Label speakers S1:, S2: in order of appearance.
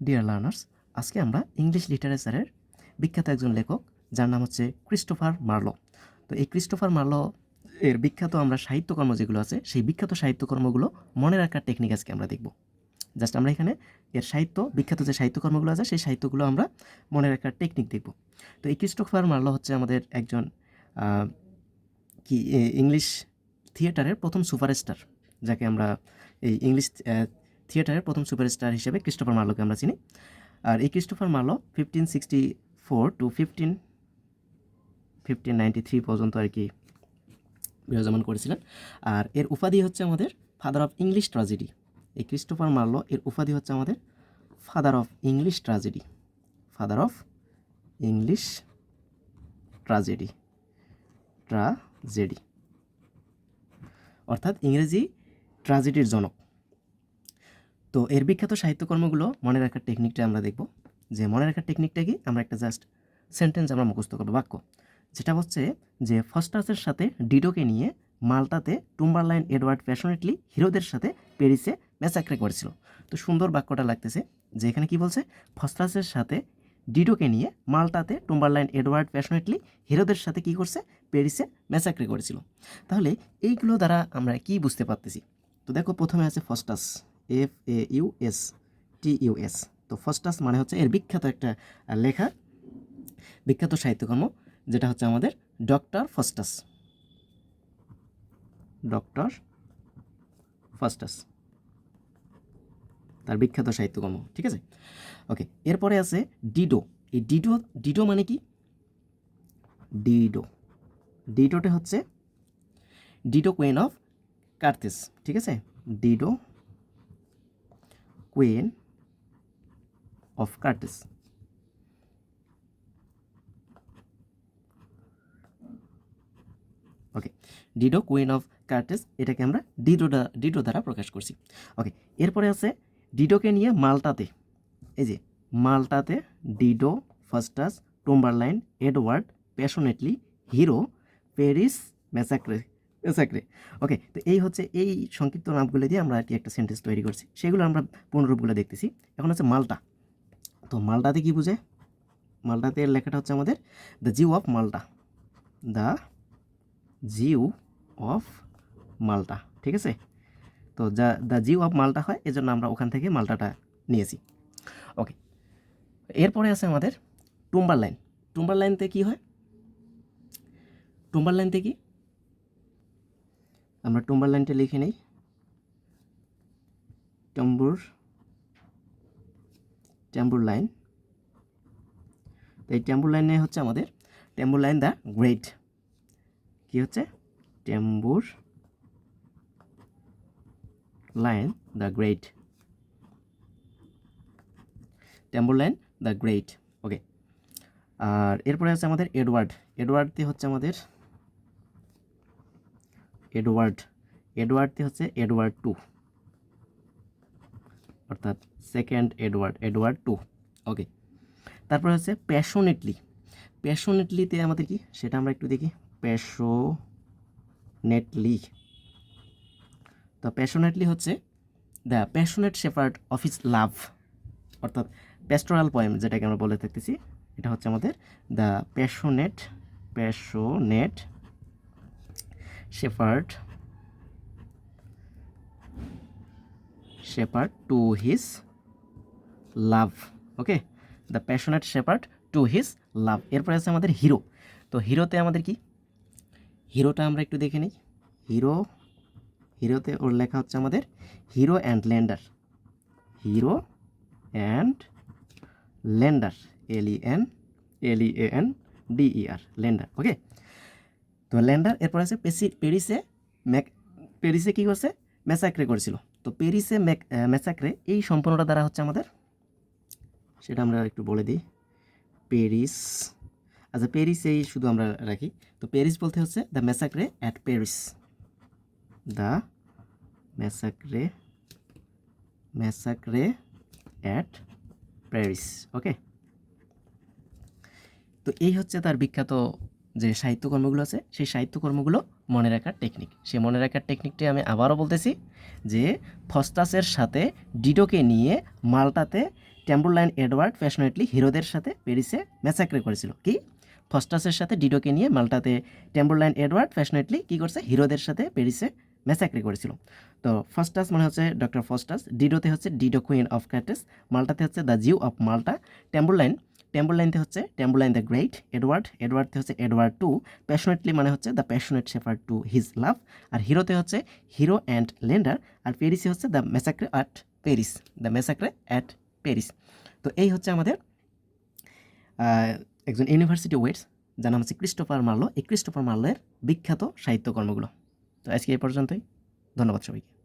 S1: Dear learners আজকে আমরা English লিটারেচারের বিখ্যাত একজন লেখক, যার নাম হচ্ছে ক্রিস্টোফার মার্লো তো এই ক্রিস্টোফার মার্লো এর বিখ্যাত আমরা সাহিত্যকর্ম যেগুলো আছে, সেই বিখ্যাত সাহিত্যকর্মগুলো মনে রাখার টেকনিক আজকে আমরা দেখব। জাস্ট আমরা এখানে এর সাহিত্য, বিখ্যাত যে সাহিত্যকর্মগুলো আছে, সেই সাহিত্যগুলো আমরা মনে রাখার টেকনিক দেখব। তো এই ক্রিস্টোফার মার্লো হচ্ছে আমাদের একজন কি ইংলিশ থিয়েটারের প্রথম সুপারস্টার যাকে আমরা এই ইংলিশ থিয়েটারের প্রথম সুপারস্টার হিসেবে ক্রিস্টোফার মার্লোকে আমরা চিনি। আর এই Christopher Marlowe fifteen sixty four to fifteen fifteen ninety three পর্যন্ত আর কি বিরাজমান করেছিলেন। আর এর উপাধি হচ্ছে আমাদের ফাদার অফ ইংলিশ ট্রাজেডি এই ক্রিস্টোফার মার্লো এর উপাধি হচ্ছে আমাদের father of English tragedy father of English tragedy tragedy অর্থাৎ ইংরেজি ট্রাজেডির জনক। তো এর বিখ্যাত সাহিত্যকর্মগুলো মনে রাখার টেকনিকটা আমরা দেখব। যে মনে রাখার টেকনিকটা কি? আমরা একটা জাস্ট সেন্টেন্স আমরা মুখস্থ করব, বাক্য। যেটা হচ্ছে যে ফস্টাসের সাথে ডিডোকে নিয়ে মাল্টাতে টুম্বারলাইন এডওয়ার্ড প্যাশনেটলি হিরোদের সাথে প্যারিসে ম্যাসাক্রে করেছিল। তো সুন্দর বাক্যটা লাগতেছে যে এখানে কি বলছে? ফস্টাসের সাথে ডিডোকে নিয়ে মাল্টাতে টুম্বারলাইন এডওয়ার্ড প্যাশনেটলি হিরোদের সাথে কি করছে? প্যারিসে ম্যাসাক্রে করেছিল। তাহলে এইগুলো দ্বারা আমরা কি বুঝতে পারতেছি? তো দেখো প্রথমে আছে Faustus. F A U S T U S তো ফস্টাস মানে হচ্ছে এর বিখ্যাত একটা লেখা, বিখ্যাত সাহিত্যকর্ম, যেটা হচ্ছে আমাদের ডক্টর ফস্টাস ডক্টর ফাস্টাস তার বিখ্যাত সাহিত্যকর্ম, ঠিক আছে? ওকে এরপরে আছে ডিডো। এই ডিডো ডিডো মানে কি? ডিডো। ডিডোটা হচ্ছে ডিডো কুইন অফ কার্থেস ঠিক আছে? Dido queen of Carthage okay Dido queen of Carthage এটাকে আমরা ডিডো ডিডো দ্বারা প্রকাশ করছি। ওকে এরপরে আছে ডিডোকে নিয়ে মাল্টাতে। এই যে, মাল্টাতে Dido Faustus Tamburlaine Edward passionately Hero Paris massacre massacre okay তো এই হচ্ছে এই সংক্ষিপ্ত নামগুলো দিয়ে আমরা কি একটা সেন্টেন্স তৈরি করছি। সেগুলো আমরা পুনরূপগুলো দেখতেছি। এখন হচ্ছে মালটা। তো মালটাতে কি বুঝে? মালটাতে লেখাটা হচ্ছে আমাদের the Jew of Malta the Jew of Malta ঠিক আছে? তো যা দ্য জিউ অফ মালটা হয়, এজন্য আমরা ওখান থেকে মালটাটা নিয়েছি। ওকে এরপরে আছে আমাদের টুম্বার লাইন টুম্বার লাইনতে কী হয়? টুম্বার লাইনতে কি? আমরা টুম্বার লাইনটা লিখে নেই। টম্বুর ট্যাম্বুর লাইন তো এই ট্যাম্বুর লাইনে হচ্ছে আমাদের ট্যাম্বুর লাইন দ্য গ্রেট কি হচ্ছে? Tamburlaine the great Tamburlaine the great okay আর এরপরে আছে আমাদের এডওয়ার্ড এডওয়ার্ডতে হচ্ছে আমাদের এডওয়ার্ড এডওয়ার্ডতে হচ্ছে এডওয়ার্ড টু। অর্থাৎ second Edward Edward two. Okay, তারপরে হচ্ছে প্যাশনেটলি। প্যাশনেটলিতে আমাদের কি? সেটা আমরা একটু দেখি। প্যাশনেটলি। তো প্যাশনেটলি হচ্ছে the passionate shepherd of is love. অর্থাৎ প্যাস্টোরাল পয়েম যেটাকে আমরা বলে থাকতেছি, এটা হচ্ছে আমাদের the passionate passionate shepherd shepherd to his love, okay? The passionate shepherd to his love. এরপরে আছে আমাদের হিরো। তো হিরোতে আমাদের কি? হিরোটা আমরা একটু দেখে নিই। হিরো, হিরোতে ওর লেখা হচ্ছে আমাদের Hero and Leander. Hero and Leander, L E N, L E A D E R, Leander, okay? তো ল্যান্ডার এরপর আছে পেসি প্যারিসে ম্যাক প্যারিসে কী করছে? ম্যাসাক্রে করেছিল। তো প্যারিসে ম্যাক ম্যাসাক্রে এই সম্পূর্ণটা দ্বারা হচ্ছে আমাদের, সেটা আমরা একটু বলে দিই। প্যারিস আচ্ছা প্যারিসেই শুধু আমরা রাখি। তো প্যারিস বলতে হচ্ছে the massacre at Paris the massacre massacre at Paris okay? তো এই হচ্ছে তার বিখ্যাত যে সাহিত্যকর্মগুলো আছে, সেই সাহিত্যকর্মগুলো মনে রাখার টেকনিক সেই মনে রাখার টেকনিকটি আমি আবারও বলতেছি যে ফস্টাসের সাথে ডিডোকে নিয়ে মাল্টাতে টেম্বুরলাইন এডওয়ার্ড প্যাশনেটলি হিরোদের সাথে প্যারিসে ম্যাসাক্রে করেছিল। কি? ফস্টাসের সাথে ডিডোকে নিয়ে মাল্টাতে টেম্বুরলাইন এডওয়ার্ড প্যাশনেটলি কী করছে? হিরোদের সাথে প্যারিসে ম্যাসাক্রে করেছিল। তো ফার্স্টাস মানে হচ্ছে ডক্টর ফস্টাস, ডিডোতে হচ্ছে ডিডো কুইন অফ ক্যাটেস মাল্টাতে হচ্ছে দ্য জিউ অফ মালটা মাল্টা টেম্বুরলাইন টেম্বুরলাইনতে হচ্ছে টেম্বুরলাইন দ্য গ্রেট এডওয়ার্ড এডওয়ার্ডতে হচ্ছে এডওয়ার্ড টু প্যাশনেটলি মানে হচ্ছে the passionate shepherd to his love আর হিরোতে হচ্ছে হিরো অ্যান্ড লেন্ডার আর প্যারিসে হচ্ছে the massacre at Paris the massacre at Paris তো এই হচ্ছে আমাদের একজন ইউনিভার্সিটি ওয়েটস যার নাম হচ্ছে ক্রিস্টোফার মার্লো এই ক্রিস্টোফার মার্লোয়ের বিখ্যাত সাহিত্যকর্মগুলো তো আজকে এই পর্যন্তই। ধন্যবাদ সবাইকে।